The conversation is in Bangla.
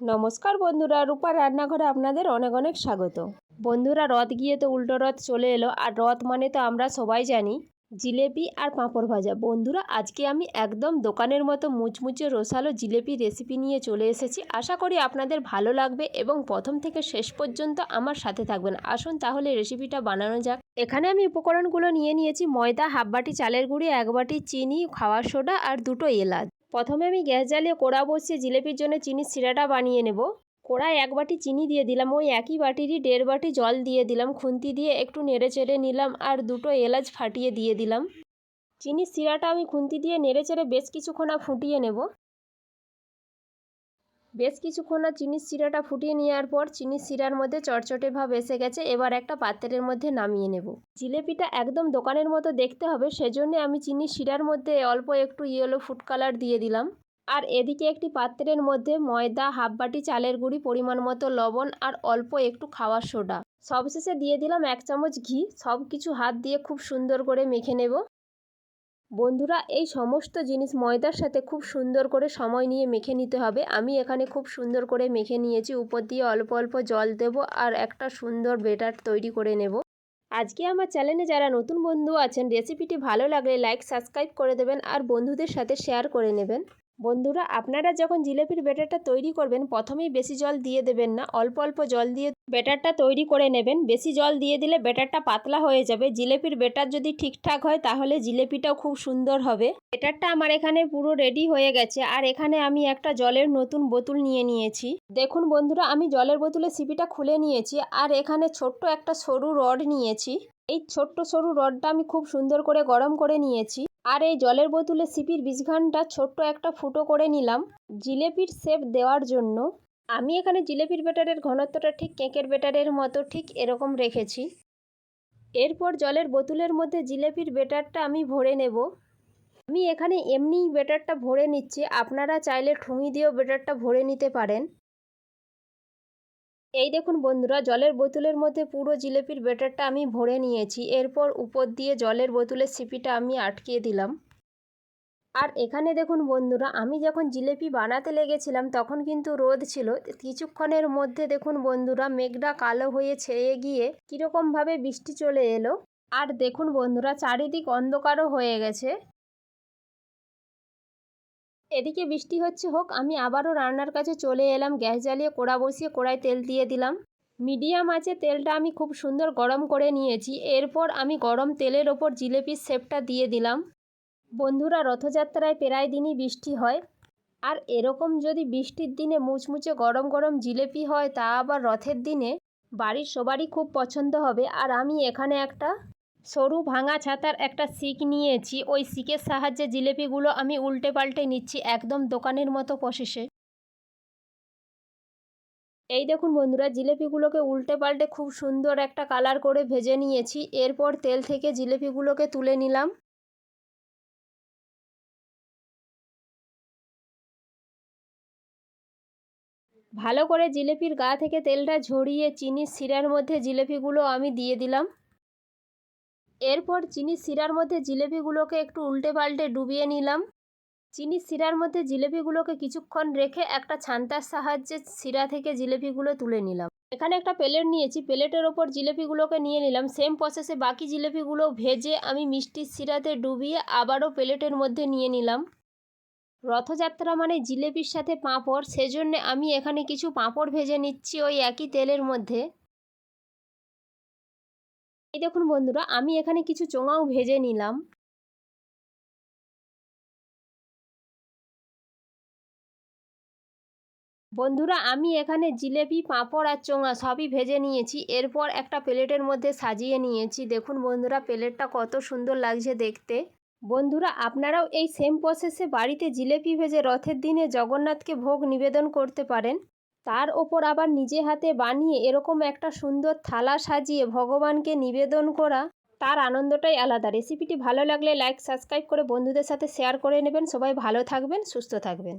নমস্কার বন্ধুরা রূপার রান্নাঘরে আপনাদের অনেক অনেক স্বাগত। বন্ধুরা, রথ গিয়ে তো উল্টো রথ চলে এলো, আর রথ মানে তো আমরা সবাই জানি, জিলেপি আর পাঁপড় ভাজা। বন্ধুরা, আজকে আমি একদম দোকানের মতো মুচমুচে রসালো জিলেপি রেসিপি নিয়ে চলে এসেছি। আশা করি আপনাদের ভালো লাগবে এবং প্রথম থেকে শেষ পর্যন্ত আমার সাথে থাকবেন। আসুন তাহলে রেসিপিটা বানানো যাক। এখানে আমি উপকরণগুলো নিয়ে নিয়েছি, ময়দা, হাফ বাটি চালের গুঁড়ি, এক বাটি চিনি, খাওয়ার সোডা আর দুটো এলাচ। প্রথমে আমি গ্যাস জ্বালিয়ে কোড়া বসিয়ে জিলেপির জন্য চিনির শিরাটা বানিয়ে নেব। কোড়ায় এক বাটি চিনি দিয়ে দিলাম, ওই একই বাটিরই দেড় বাটি জল দিয়ে দিলাম, খুন্তি দিয়ে একটু নেড়ে চেড়ে নিলাম আর দুটো এলাচ ফাটিয়ে দিয়ে দিলাম। চিনির শিরাটা আমি খুন্তি দিয়ে নেড়ে চেড়ে বেশ কিছুক্ষণ ফুটিয়ে নেব। বেশ কিছুক্ষণ চিনির শিরাটা ফুটিয়ে নেওয়ার পর চিনির শিরার মধ্যে চটচটে ভাব এসে গেছে, এবার একটা পাত্রের মধ্যে নামিয়ে নেব। জিলেপিটা একদম দোকানের মতো দেখতে হবে, সেজন্য আমি চিনির শিরার মধ্যে অল্প একটু ইয়েলো ফুড কালার দিয়ে দিলাম। আর এদিকে একটি পাত্রের মধ্যে ময়দা, হাফ বাটি চালের গুঁড়ি, পরিমাণ মতো লবণ আর অল্প একটু খাওয়ার সোডা। সবশেষে দিয়ে দিলাম এক চামচ ঘি সব কিছু হাত দিয়ে খুব সুন্দর করে মেখে নেব। বন্ধুরা, এই সমস্ত জিনিস ময়দার সাথে খুব সুন্দর করে সময় নিয়ে মেখে নিতে হবে। আমি এখানে খুব সুন্দর করে মেখে নিয়েছি। উপর দিয়ে অল্প অল্প জল দেব আর একটা সুন্দর বেটার তৈরি করে নেব। আজকে আমার চ্যানেলে যারা নতুন বন্ধু আছেন, রেসিপিটি ভালো লাগলে লাইক, সাবস্ক্রাইব করে দেবেন আর বন্ধুদের সাথে শেয়ার করে নেবেন। বন্ধুরা, আপনারা যখন জিলেপির ব্যাটারটা তৈরি করবেন, প্রথমেই বেশি জল দিয়ে দেবেন না, অল্প অল্প জল দিয়ে ব্যাটারটা তৈরি করে নেবেন। বেশি জল দিয়ে দিলে ব্যাটারটা পাতলা হয়ে যাবে। জিলেপির ব্যাটার যদি ঠিকঠাক হয়, তাহলে জিলেপিটাও খুব সুন্দর হবে। ব্যাটারটা আমার এখানে পুরো রেডি হয়ে গেছে। আর এখানে আমি একটা জলের নতুন বোতল নিয়ে নিয়েছি। দেখুন বন্ধুরা, আমি জলের বোতলে সিপিটা খুলে নিয়েছি। আর এখানে ছোট্ট একটা সরু রড নিয়েছি। এই ছোট্ট সরু রডটা আমি খুব সুন্দর করে গরম করে নিয়েছি। আর এই জলের বোতলে সিপির বীজঘানটা ছোট্ট একটা ফুটো করে নিলাম জিলেপির শেপ দেওয়ার জন্য। আমি এখানে জিলেপির ব্যাটারের ঘনত্বটা ঠিক কেকের ব্যাটারের মতো ঠিক এরকম রেখেছি। এরপর জলের বোতলের মধ্যে জিলেপির ব্যাটারটা আমি ভরে নেব। আমি এখানে এমনি ব্যাটারটা ভরে নিচ্ছি। আপনারা চাইলে ঠুঙি দিয়েও ব্যাটারটা ভরে নিতে পারেন। এই দেখুন বন্ধুরা, জলের বোতলের মধ্যে পুরো জিলেপির ব্যাটারটা আমি ভরে নিয়েছি। এরপর উপর দিয়ে জলের বোতলের সিপিটা আমি আটকিয়ে দিলাম। আর এখানে দেখুন বন্ধুরা, আমি যখন জিলেপি বানাতে লেগেছিলাম, তখন কিন্তু রোদ ছিল। কিছুক্ষণের মধ্যে দেখুন বন্ধুরা, মেঘটা কালো হয়ে ছেয়ে গিয়ে কীরকমভাবে বৃষ্টি চলে এলো। আর দেখুন বন্ধুরা, চারিদিক অন্ধকারও হয়ে গেছে। এদিকে বৃষ্টি হচ্ছে, হোক, আমি আবারও রান্নার কাছে চলে এলাম, গ্যাস জ্বালিয়ে কোড়া বসিয়ে কোড়ায় তেল দিয়ে দিলাম। মিডিয়াম আছে তেলটা আমি খুব সুন্দর গরম করে নিয়েছি, এরপর আমি গরম তেলের ওপর জিলেপির শেপটা দিয়ে দিলাম। বন্ধুরা, রথযাত্রায় প্রায় দিনই বৃষ্টি হয়, আর এরকম যদি বৃষ্টির দিনে মুচমুচে গরম গরম জিলেপি হয়, তা আবার রথের দিনে বাড়ির সবারই খুব পছন্দ হবে। আর আমি এখানে একটা সরু ভাঙা ছাতার একটা শিক নিয়েছি। ওই শিকের সাহায্যে জিলেপিগুলো আমি উল্টে পাল্টে নিচ্ছি একদম দোকানের মতো প্রসেসে এই দেখুন বন্ধুরা, জিলেপিগুলোকে উল্টে পাল্টে খুব সুন্দর একটা কালার করে ভেজে নিয়েছি। এরপর তেল থেকে জিলেপিগুলোকে তুলে নিলাম। ভালো করে জিলেপির গা থেকে তেলটা ঝরিয়ে চিনির শিরার মধ্যে জিলেপিগুলো আমি দিয়ে দিলাম। এরপর চিনি শিরার মধ্যে জিলেপিগুলোকে একটু উল্টে পাল্টে ডুবিয়ে নিলাম। চিনি শিরার মধ্যে জিলেপিগুলোকে কিছুক্ষণ রেখে একটা ছান্তার সাহায্যে শিরা থেকে জিলেপিগুলো তুলে নিলাম। এখানে একটা প্লেট নিয়েছি, প্লেটের ওপর জিলেপিগুলোকে নিয়ে নিলাম। সেম প্রসেসে বাকি জিলেপিগুলো ভেজে আমি মিষ্টির শিরাতে ডুবিয়ে আবারও প্লেটের মধ্যে নিয়ে নিলাম। রথযাত্রা মানে জিলেপির সাথে পাঁপড়, সেজন্যে আমি এখানে কিছু পাঁপড় ভেজে নিচ্ছি ওই একই তেলের মধ্যে। এই দেখুন বন্ধুরা, আমি এখানে কিছু চোঙাও ভেজে নিলাম। বন্ধুরা, আমি এখানে জিলেপি, পাঁপড় আর চোঙা সবই ভেজে নিয়েছি। এরপর একটা প্লেটের মধ্যে সাজিয়ে নিয়েছি। দেখুন বন্ধুরা, প্লেটটা কত সুন্দর লাগছে দেখতে। বন্ধুরা, আপনারাও এই সেম প্রসেসে বাড়িতে জিলেপি ভেজে রথের দিনে জগন্নাথকে ভোগ নিবেদন করতে পারেন। তার ওপর আবার নিজে হাতে বানিয়ে এরকম একটা সুন্দর থালা সাজিয়ে ভগবানকে নিবেদন করা, তার আনন্দটাই আলাদা। রেসিপিটি ভালো লাগলে লাইক সাবস্ক্রাইব করে বন্ধুদের সাথে শেয়ার করে নেবেন। সবাই ভালো থাকবেন, সুস্থ থাকবেন।